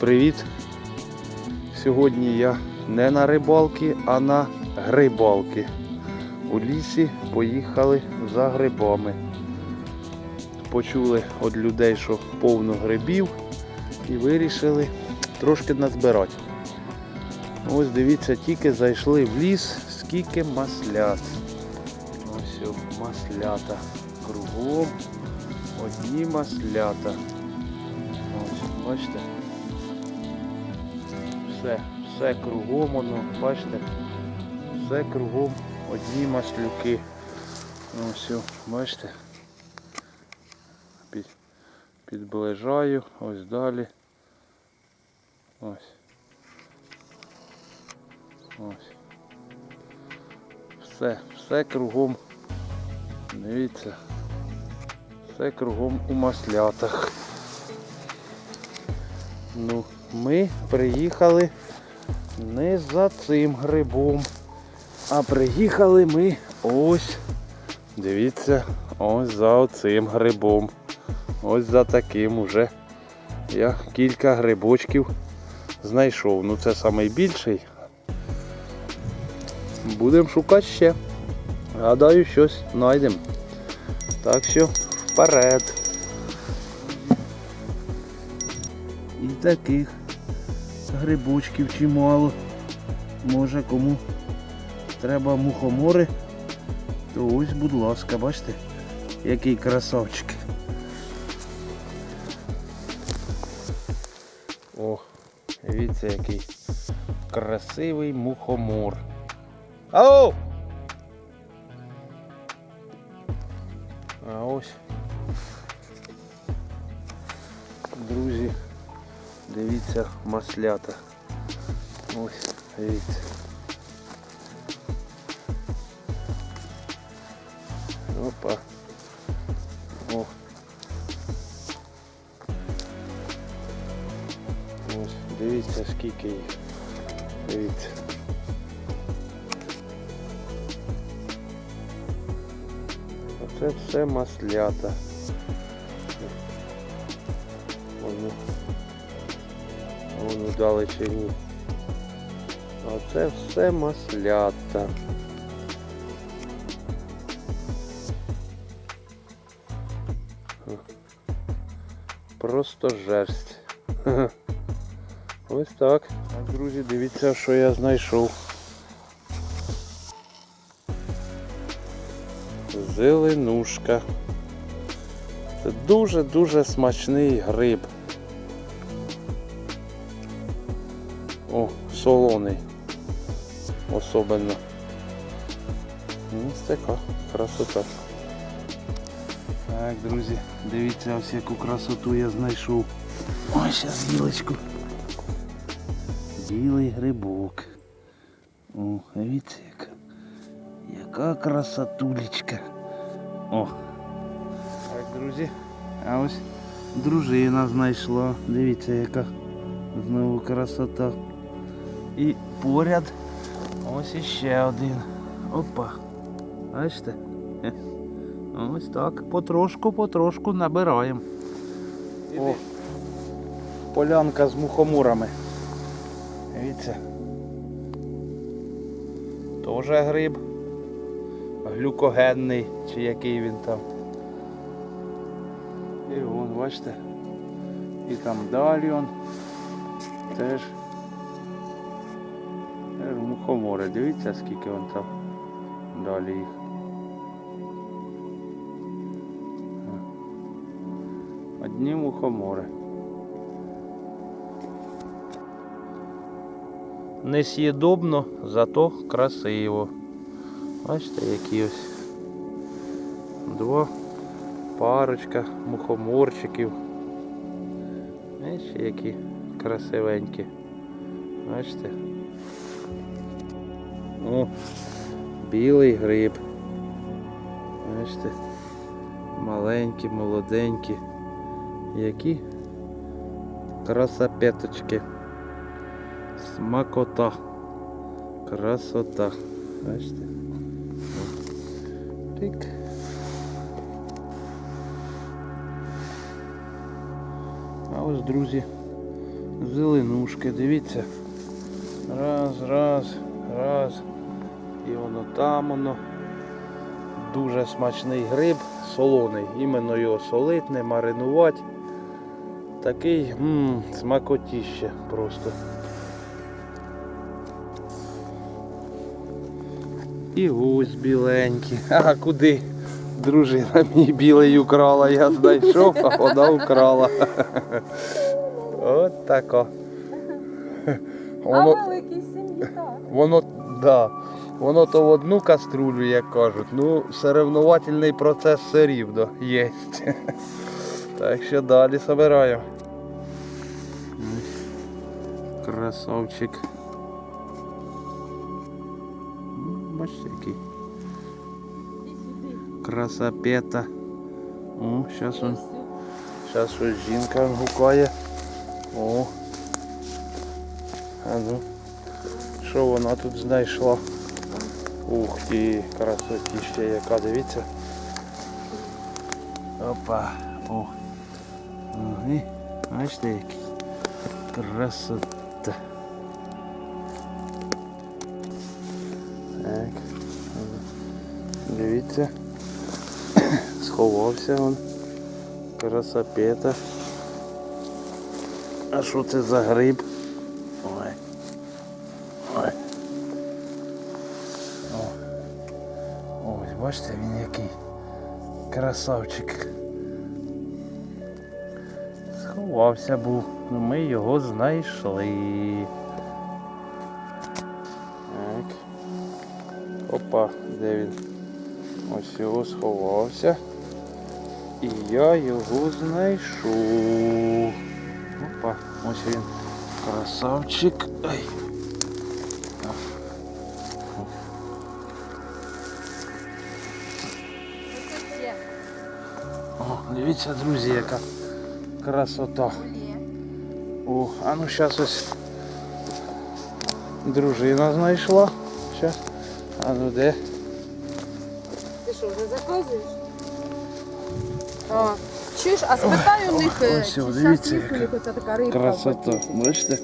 Привіт! Сьогодні я не на рибалки, а на грибалки. У лісі поїхали за грибами. Почули від людей, що повно грибів і вирішили трошки назбирати. Ось дивіться, тільки зайшли в ліс, скільки маслят. Ось маслята. Кругом одні маслята. Ось, бачите? Все, все кругом воно, бачите? Все кругом одні маслюки. Ось, о, бачите? Під, підближаю, ось далі. Ось. Ось. Все, все кругом. Дивіться. Все кругом у маслятах. Ну, ми приїхали не за цим грибом, а приїхали ми ось. Дивіться, ось за оцим грибом. Ось за таким уже. Я кілька грибочків знайшов. Ну це найбільший. Будемо шукати ще. Гадаю, щось знайдемо. Так що вперед. І таких грибочків чимало. Може кому треба мухомори, то ось, будь ласка, бачите, який красавчик. О, дивіться, який красивий мухомор. Ау! А ось, друзі, дивіться маслята. Ось, дивіться. Опа. О. Ось, дивіться скільки їх. Дивіться. Оце все маслята. Воно, воно далечині. Оце все маслята. Просто жерсть. Ось. Так, друзі, дивіться, що я знайшов. Зеленушка. Це дуже-дуже смачний гриб. О, солоний. Особенно. Ось така красота. Так, друзі, дивіться ось яку красоту я знайшов. Ось зараз гілочку. Білий грибок. О, дивіться яка. Яка красотулечка. О. Так, друзі. А ось дружина знайшла. Дивіться, яка знову красота. І поряд ось іще один. Опа. Бачите? Ось так. Потрошку, потрошку набираємо. О, полянка з мухомурами. Дивіться. Тоже гриб. Глюкогенний, чи який він там. І вон, бачите. І там далі он теж. Мухомори. Дивіться скільки вон там далі їх. Одні мухомори. Несъєдобно, зато красиво. Бачите, які ось два парочка мухоморчиків. Бачите, які красивенькі. Бачите? О, білий гриб. Бачите? Маленькі, молоденькі. Які красопеточки. Смакота. Красота. Бачите? Тик. А ось, друзі, зеленушки, дивіться. Раз, раз, раз. І воно там воно. Дуже смачний гриб, солоний. Іменно його солить, не маринувати. Такий м смакотіще просто. І ось біленький. А куди? Дружина мій білий украла, я знайшов, а вона украла. От тако. А Воно, великий сім'ї так. воно, да, воно то в одну каструлю, як кажуть. Ну, соревнувательний процес все рівно є. Так що далі собираємо. Красавчик. Бачите, який. Красапета. О, зараз он. Зараз ось жінка гукає. О. А ну. Що вона тут знайшла? Ух ти, красотіща яка, дивіться. Опа. О. Ага. Бачите який. Красота. Так. Дивіться. Сховався він. Красопета. А що це за гриб? Бачите, він який красавчик. Сховався був, ну ми його знайшли. Так. Опа, де він? Ось його сховався. І я його знайшов. Опа, ось він. Красавчик. Ай. Дивіться, друзі, яка красота. О, а ну зараз ось дружина знайшла. Щас. А ну де? Ти що, вже заказуєш? А, чуєш, а спитай у них, е, ось, чи о, щас дивіться, їх яка така рибка. Красота. Бачите?